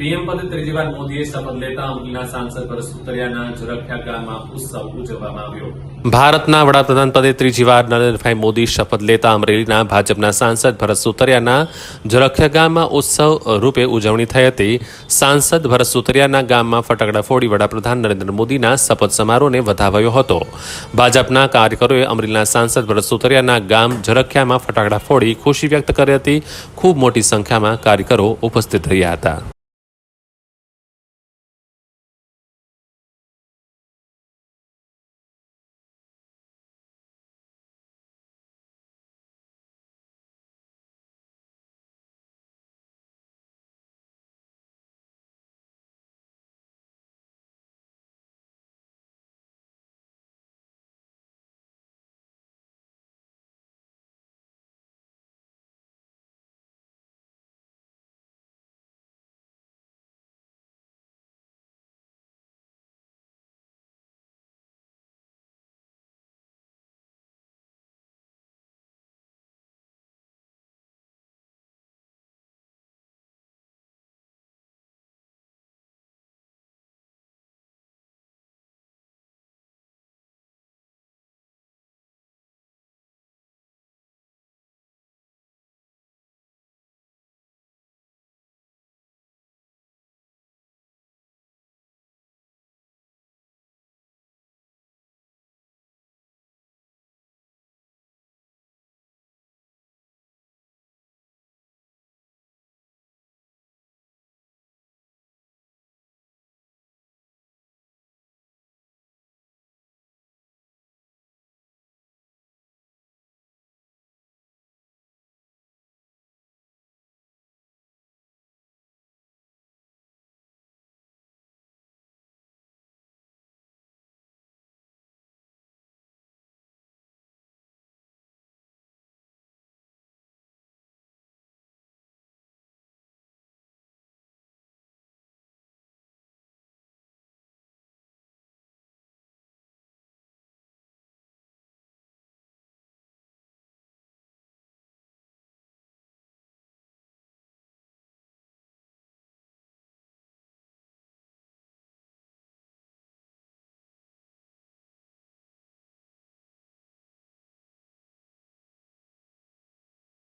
PM પદ ત્રીજી વાર મોદીએ શપથ લેતા અમરેલીના સાંસદ પરસ સુતરિયાના ઝરખિયા ગામમાં ઉત્સવ ઉજવવામાં આવ્યો. ભારતના વડાપ્રધાન પદે ત્રીજી વાર નરેન્દ્રભાઈ મોદી શપથ લેતા અમરેલીના ભાજપના સાંસદ ભરત સુતરિયાના ઝરખિયા ગામમાં ઉત્સવ રૂપે ઉજવણી થઈ હતી. સાંસદ ભરત સુતરિયાના ગામમાં ફટાકડા ફોડી વડાપ્રધાન નરેન્દ્ર મોદીના શપથ સમારોહને વધાવ્યો હતો. ભાજપના કાર્યકરોએ અમરેલીના સાંસદ ભરત સુતરિયાના ગામ ઝરખિયામાં ફટાકડા ફોડી ખુશી વ્યક્ત કરી હતી. ખૂબ મોટી સંખ્યામાં કાર્યકરો ઉપસ્થિત રહ્યા હતા.